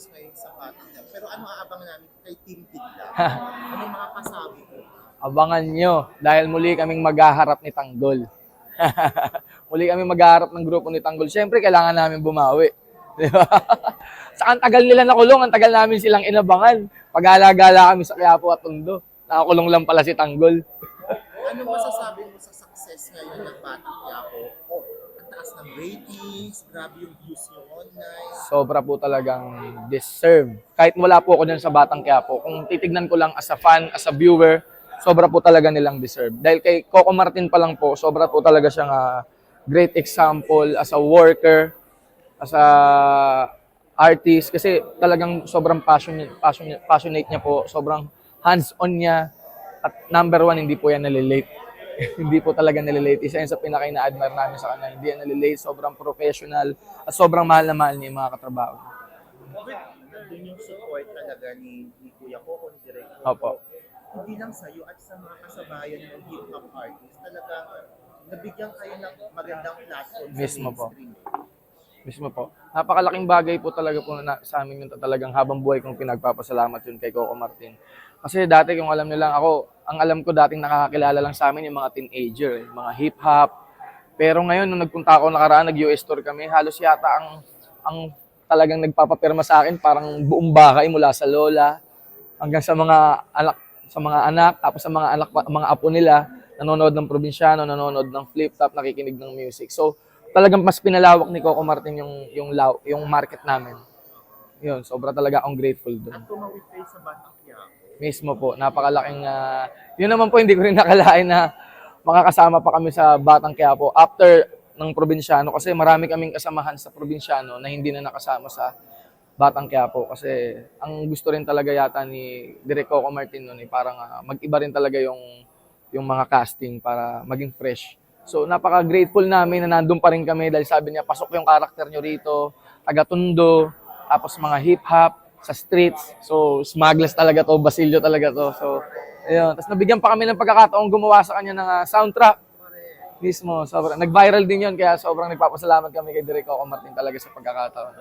matapos ngayon sa Quiapo. Pero ano aabangan namin kay Team Bigla? ano mga pasabi ko? Abangan nyo dahil muli kaming maghaharap ni Tanggol. muli kami maghaharap ng grupo ni Tanggol. Siyempre, kailangan namin bumawi. Di ba? Sa ang tagal nila nakulong, ang tagal namin silang inabangan. Pag-alagala kami sa Quiapo at Tondo. Nakakulong lang pala si Tanggol. Ano masasabi mo sa success ngayon ng Batang Quiapo? Ang taas ng ratings, grabe yung views nyo online. Sobra po talagang deserve. Kahit wala po ako dyan sa Batang Quiapo, kung titignan ko lang as a fan, as a viewer, sobra po talaga nilang deserve. Dahil kay Coco Martin pa lang po, sobra po talaga siyang ah, great example as a worker, as a artist kasi talagang sobrang passionate, passionate, passionate niya po, sobrang hands-on niya at number one, hindi po yan nalilate. Hindi po talaga nalilate. Isa yan sa pinaka-ina-admire namin sa kanya. Hindi yan nalilate, sobrang professional at sobrang mahal na mahal niya yung mga katrabaho. Doon yung support talaga ni, ni Kuya Coco, ni Direk Coco. Opo. Hindi lang sa'yo at sa mga kasabayan ng hip-hop artists, talagang nabigyan kayo ng magandang platform Mismo sa po. mainstream. Mismo po. Napakalaking bagay po talaga po na, sa amin yung talagang habang buhay kong pinagpapasalamat yun kay Coco Martin. Kasi dati kung alam niyo lang ako, ang alam ko dating nakakakilala lang sa amin yung mga teenager, yung mga hip-hop. Pero ngayon, nung nagpunta ako nakaraan, nag-US tour kami, halos yata ang, ang talagang nagpapapirma sa akin, parang buong bakay mula sa lola hanggang sa mga anak, sa mga anak, tapos sa mga anak, mga apo nila, nanonood ng probinsyano, nanonood ng flip-top, nakikinig ng music. So, talagang mas pinalawak ni Coco Martin yung yung yung market namin. Yun, sobra talaga akong grateful doon. At tumawid kayo sa Batang Quiapo. Mismo po, napakalaking ah, yun naman po hindi ko rin nakalain na makakasama pa kami sa Batang Quiapo after ng probinsyano kasi marami kaming kasamahan sa probinsyano na hindi na nakasama sa Batang Quiapo kasi ang gusto rin talaga yata ni Direk Coco Martin noon eh, parang ah, mag-iba rin talaga yung yung mga casting para maging fresh. So napaka-grateful namin na nandun pa rin kami dahil sabi niya pasok yung karakter nyo rito, taga-tundo, tapos mga hip-hop sa streets. So smugglers talaga to, Basilio talaga to. So ayun, tapos nabigyan pa kami ng pagkakataong gumawa sa kanya ng ah, soundtrack mismo. Sobrang nag-viral din 'yon kaya sobrang nagpapasalamat kami kay Direk Coco Martin talaga sa pagkakataon.